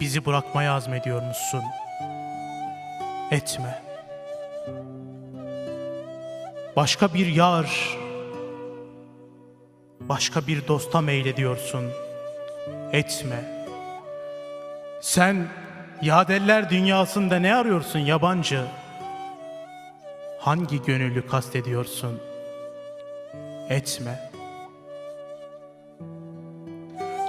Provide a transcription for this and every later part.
bizi bırakmaya azmediyor musun? Etme. Başka bir yar, başka bir dosta meylediyorsun. Etme. Sen yadeller dünyasında ne arıyorsun yabancı? Hangi gönüllü kastediyorsun? Etme.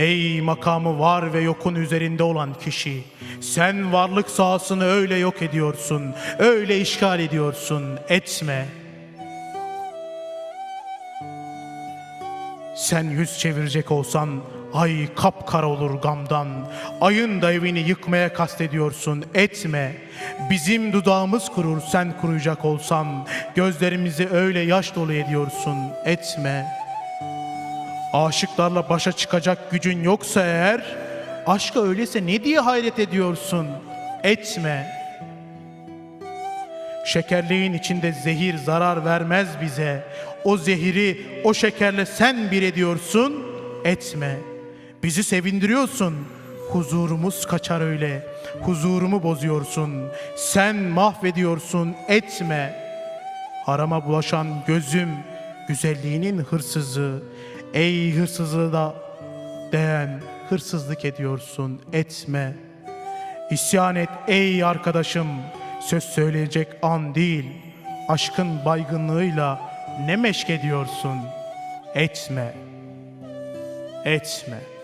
Ey makamı var ve yokun üzerinde olan kişi, sen varlık sahasını öyle yok ediyorsun, öyle işgal ediyorsun, etme. Sen yüz çevirecek olsan, ay kapkara olur gamdan, ayın da evini yıkmaya kastediyorsun, etme. Bizim dudağımız kurur, sen kuruyacak olsan, gözlerimizi öyle yaş dolu ediyorsun, etme.'' Aşıklarla başa çıkacak gücün yoksa eğer, aşka öyleyse ne diye hayret ediyorsun? Etme. Şekerliğin içinde zehir zarar vermez bize. O zehiri o şekerle sen bir ediyorsun. Etme. Bizi sevindiriyorsun. Huzurumuz kaçar öyle. Huzurumu bozuyorsun. Sen mahvediyorsun. Etme. Harama bulaşan gözüm, güzelliğinin hırsızı. Ey hırsızlığı da değen hırsızlık ediyorsun, etme. İsyan et ey arkadaşım, söz söyleyecek an değil. Aşkın baygınlığıyla ne meşk ediyorsun, etme, etme.